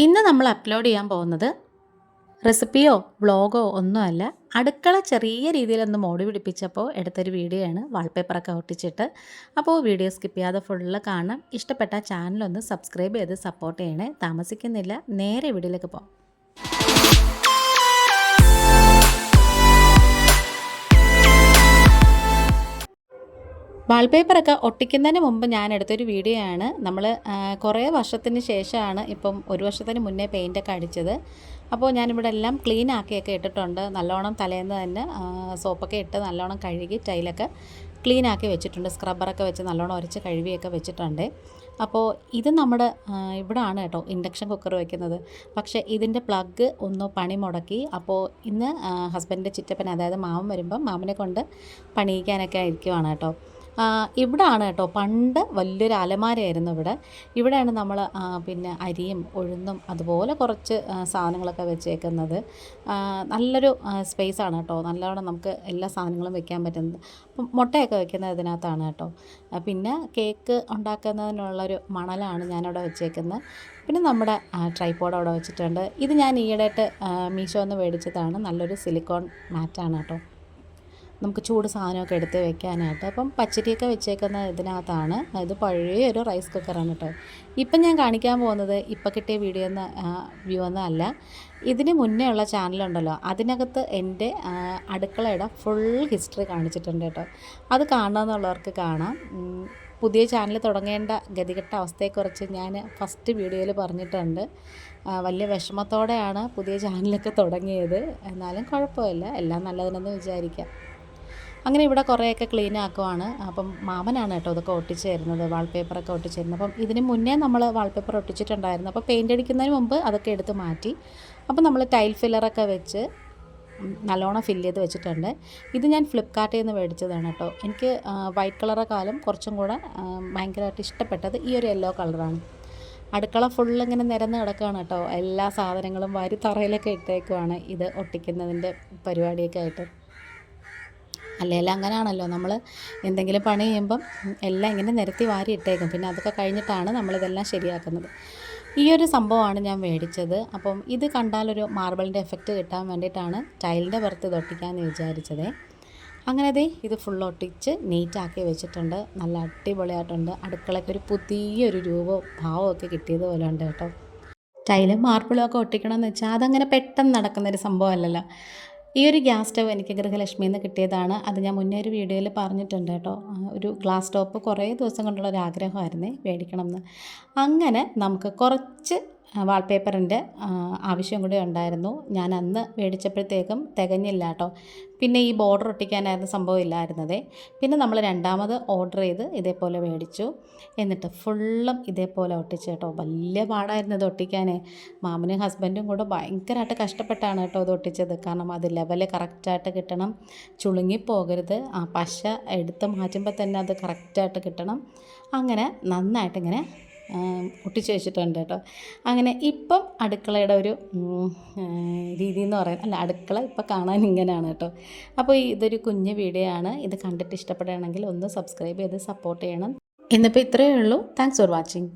ഇന്ന് നമ്മൾ അപ്ലോഡ് ചെയ്യാൻ പോകുന്നത് റെസിപ്പിയോ വ്ളോഗോ ഒന്നുമല്ല. അടുക്കള ചെറിയ രീതിയിലൊന്ന് മോടി പിടിപ്പിച്ചപ്പോൾ എടുത്തൊരു വീഡിയോ ആണ്. വാൾപേപ്പറൊക്കെ ഒട്ടിച്ചിട്ട്. അപ്പോൾ വീഡിയോ സ്കിപ്പ് ചെയ്യാതെ ഫുള്ള് കാണാം. ഇഷ്ടപ്പെട്ട ചാനലൊന്ന് സബ്സ്ക്രൈബ് ചെയ്ത് സപ്പോർട്ട് ചെയ്യണേ. താമസിക്കുന്നില്ല. നേരെ വീഡിയോയിലേക്ക് പോകാം. വാൾപേപ്പറൊക്കെ ഒട്ടിക്കുന്നതിന് മുമ്പ് ഞാൻ എടുത്തൊരു വീഡിയോ ആണ് നമ്മൾ കുറേ വർഷത്തിന് ശേഷമാണ് ഇപ്പം ഒരു വർഷത്തിന് മുന്നേ പെയിന്റൊക്കെ അടിച്ചത്. അപ്പോൾ ഞാനിവിടെ എല്ലാം ക്ലീൻ ആക്കിയൊക്കെ ഇട്ടിട്ടുണ്ട്. നല്ലോണം തലേന്ന് തന്നെ സോപ്പൊക്കെ ഇട്ട് നല്ലോണം കഴുകി ടൈലൊക്കെ ക്ലീൻ ആക്കി വെച്ചിട്ടുണ്ട്. സ്ക്രബ്ബറൊക്കെ വെച്ച് നല്ലോണം ഉരച്ച് കഴുകിയൊക്കെ വെച്ചിട്ടുണ്ട്. അപ്പോൾ ഇത് നമ്മുടെ ഇവിടെ ഇവിടാണ് കേട്ടോ ഇൻഡക്ഷൻ കുക്കർ വയ്ക്കുന്നത് പക്ഷേ ഇതിന്റെ പ്ലഗ് ഒന്ന് പണി മുടക്കി. അപ്പോൾ ഇന്ന് ഹസ്ബൻഡിന്റെ ചിറ്റപ്പൻ അതായത് മാമൻ വരുമ്പം മാമനെ കൊണ്ട് പണിയിക്കാനൊക്കെ ആയിരിക്കുവാണ് കേട്ടോ. ഇവിടാണ് കേട്ടോ. പണ്ട് വലിയൊരു അലമാരയായിരുന്നു ഇവിടെ. ഇവിടെയാണ് നമ്മൾ പിന്നെ അരിയും ഉഴുന്നും അതുപോലെ കുറച്ച് സാധനങ്ങളൊക്കെ വെച്ചേക്കുന്നത്. നല്ലൊരു സ്പേസ് ആണ് കേട്ടോ. നല്ലവണ്ണം നമുക്ക് എല്ലാ സാധനങ്ങളും വെക്കാൻ പറ്റുന്നത്. മുട്ടയൊക്കെ വെക്കുന്നത് ഇതിനകത്താണ് കേട്ടോ. പിന്നെ കേക്ക് ഉണ്ടാക്കുന്നതിനുള്ളൊരു മണലാണ് ഞാനവിടെ വെച്ചേക്കുന്നത്. പിന്നെ നമ്മുടെ ട്രൈപോഡ് അവിടെ വെച്ചിട്ടുണ്ട്. ഇത് ഞാൻ ഈയിടെയായിട്ട് മീഷോ എന്ന് മേടിച്ചതാണ്. നല്ലൊരു സിലിക്കോൺ മാറ്റാണ് കേട്ടോ. നമുക്ക് ചൂട് സാധനമൊക്കെ എടുത്ത് വെക്കാനായിട്ട്. അപ്പം പച്ചരിയൊക്കെ വെച്ചേക്കുന്ന ഇതിനകത്താണ്. ഇത് പഴയ ഒരു റൈസ് കുക്കറാണ് കേട്ടോ. ഇപ്പം ഞാൻ കാണിക്കാൻ പോകുന്നത് ഇപ്പം കിട്ടിയ വീഡിയോ എന്ന വ്യൂ ഒന്നും അല്ല. ഇതിന് മുന്നേ ഉള്ള ചാനലുണ്ടല്ലോ അതിനകത്ത് എന്റെ അടുക്കളയുടെ ഫുൾ ഹിസ്റ്ററി കാണിച്ചിട്ടുണ്ട് കേട്ടോ. അത് കാണാമെന്നുള്ളവർക്ക് കാണാം. പുതിയ ചാനൽ തുടങ്ങേണ്ട ഗതികെട്ട അവസ്ഥയെക്കുറിച്ച് ഞാൻ ഫസ്റ്റ് വീഡിയോയിൽ പറഞ്ഞിട്ടുണ്ട്. വലിയ വിഷമത്തോടെയാണ് പുതിയ ചാനലൊക്കെ തുടങ്ങിയത്. എന്നാലും കുഴപ്പമില്ല. എല്ലാം നല്ലതിനെന്ന് വിചാരിക്കാം. അങ്ങനെ ഇവിടെ കുറേയൊക്കെ ക്ലീൻ ആക്കുവാണ്. അപ്പം മാമനാണ് കേട്ടോ ഇതൊക്കെ ഒട്ടിച്ച് തരുന്നത് വാൾപേപ്പറൊക്കെ ഒട്ടിച്ച് തരുന്നത്. അപ്പം ഇതിന് മുന്നേ നമ്മൾ വാൾപേപ്പർ ഒട്ടിച്ചിട്ടുണ്ടായിരുന്നു. അപ്പോൾ പെയിന്റ് അടിക്കുന്നതിന് മുമ്പ് അതൊക്കെ എടുത്ത് മാറ്റി. അപ്പം നമ്മൾ ടൈൽ ഫില്ലറൊക്കെ വെച്ച് നല്ലോണം ഫില്ല് ചെയ്ത് വെച്ചിട്ടുണ്ട്. ഇത് ഞാൻ ഫ്ലിപ്കാർട്ടിൽ നിന്ന് മേടിച്ചതാണ് കേട്ടോ. എനിക്ക് വൈറ്റ് കളറേക്കാളും കുറച്ചും കൂടെ ഭയങ്കരമായിട്ട് ഇഷ്ടപ്പെട്ടത് ഈ ഒരു യെല്ലോ കളറാണ് അടുക്കള ഫുള്ള് ഇങ്ങനെ നിരന്ന് കിടക്കുകയാണ് കേട്ടോ. എല്ലാ സാധനങ്ങളും വാരി തറയിലൊക്കെ ഇട്ടേക്കുവാണ് ഇത് ഒട്ടിക്കുന്നതിന്റെ പരിപാടിയൊക്കെ ആയിട്ട്. അല്ലെങ്കിൽ അങ്ങനെയാണല്ലോ നമ്മൾ എന്തെങ്കിലും പണി ചെയ്യുമ്പം എല്ലാം ഇങ്ങനെ നിരത്തി വാരി ഇട്ടേക്കും. പിന്നെ അതൊക്കെ കഴിഞ്ഞിട്ടാണ് നമ്മളിതെല്ലാം ശരിയാക്കുന്നത്. ഈ ഒരു സംഭവമാണ് ഞാൻ മേടിച്ചത്. അപ്പം ഇത് കണ്ടാലൊരു മാർബിളിന്റെ എഫക്റ്റ് കിട്ടാൻ വേണ്ടിയിട്ടാണ് ടൈലിന്റെ പുറത്ത് ഇത് ഒട്ടിക്കാമെന്ന് വിചാരിച്ചത്. അങ്ങനെ ദേ ഇത് ഫുൾ ഒട്ടിച്ച് നീറ്റാക്കി വെച്ചിട്ടുണ്ട്. നല്ല അടിപൊളിയായിട്ടുണ്ട്. അടുക്കളയ്ക്ക് ഒരു പുതിയൊരു രൂപവും ഭാവവും ഒക്കെ കിട്ടിയതുപോലെ ഉണ്ട് കേട്ടോ. ടൈലും മാർബിളും ഒക്കെ ഒട്ടിക്കണമെന്ന് വെച്ചാൽ അതങ്ങനെ പെട്ടെന്ന് നടക്കുന്നൊരു സംഭവമല്ലല്ലോ. ഈ ഒരു ഗ്യാസ് സ്റ്റവ് എനിക്ക് ഗൃഹലക്ഷ്മിയിൽ നിന്ന് കിട്ടിയതാണ്. അത് ഞാൻ മുന്നേ ഒരു വീഡിയോയിൽ പറഞ്ഞിട്ടുണ്ട് കേട്ടോ. ഒരു ഗ്ലാസ് ടോപ്പ് കുറേ ദിവസം കൊണ്ടുള്ള ഒരു ആഗ്രഹമായിരുന്നേ മേടിക്കണം എന്ന് അങ്ങനെ നമുക്ക് കുറച്ച് വാൾപേപ്പറിന്റെ ആവശ്യം കൂടി ഉണ്ടായിരുന്നു. ഞാൻ അന്ന് മേടിച്ചപ്പോഴത്തേക്കും തികഞ്ഞില്ല കേട്ടോ പിന്നെ ഈ ബോർഡർ ഒട്ടിക്കാനായിരുന്നു സംഭവം ഇല്ലായിരുന്നതേ. പിന്നെ നമ്മൾ രണ്ടാമത് ഓർഡർ ചെയ്ത് ഇതേപോലെ മേടിച്ചു. എന്നിട്ട് ഫുള്ളും ഇതേപോലെ ഒട്ടിച്ചു കേട്ടോ. വലിയ പാടായിരുന്നു ഇത് ഒട്ടിക്കാൻ മാമനും ഹസ്ബൻഡും കൂടെ ഭയങ്കരമായിട്ട് കഷ്ടപ്പെട്ടാണ് കേട്ടോ ഇത് ഒട്ടിച്ചത്. കാരണം അത് ലെവൽ കറക്റ്റായിട്ട് കിട്ടണം. ചുളുങ്ങിപ്പോകരുത് ആ പശ എടുത്ത് മാറ്റുമ്പോൾ തന്നെ അത് കറക്റ്റായിട്ട് കിട്ടണം. അങ്ങനെ നന്നായിട്ടിങ്ങനെ ഒട്ടിച്ച് വെച്ചിട്ടുണ്ട് കേട്ടോ. അങ്ങനെ ഇപ്പം അടുക്കളയുടെ ഒരു രീതി എന്ന് പറയുന്നത് അല്ല അടുക്കള ഇപ്പം കാണാൻ ഇങ്ങനെയാണ് കേട്ടോ. അപ്പോൾ ഇതൊരു കുഞ്ഞ് വീഡിയോ ആണ്. ഇത് കണ്ടിട്ട് ഇഷ്ടപ്പെടുകയാണെങ്കിൽ ഒന്ന് സബ്സ്ക്രൈബ് ചെയ്ത് സപ്പോർട്ട് ചെയ്യണം. ഇന്നിപ്പോൾ ഇത്രയേ ഉള്ളൂ. Thanks for watching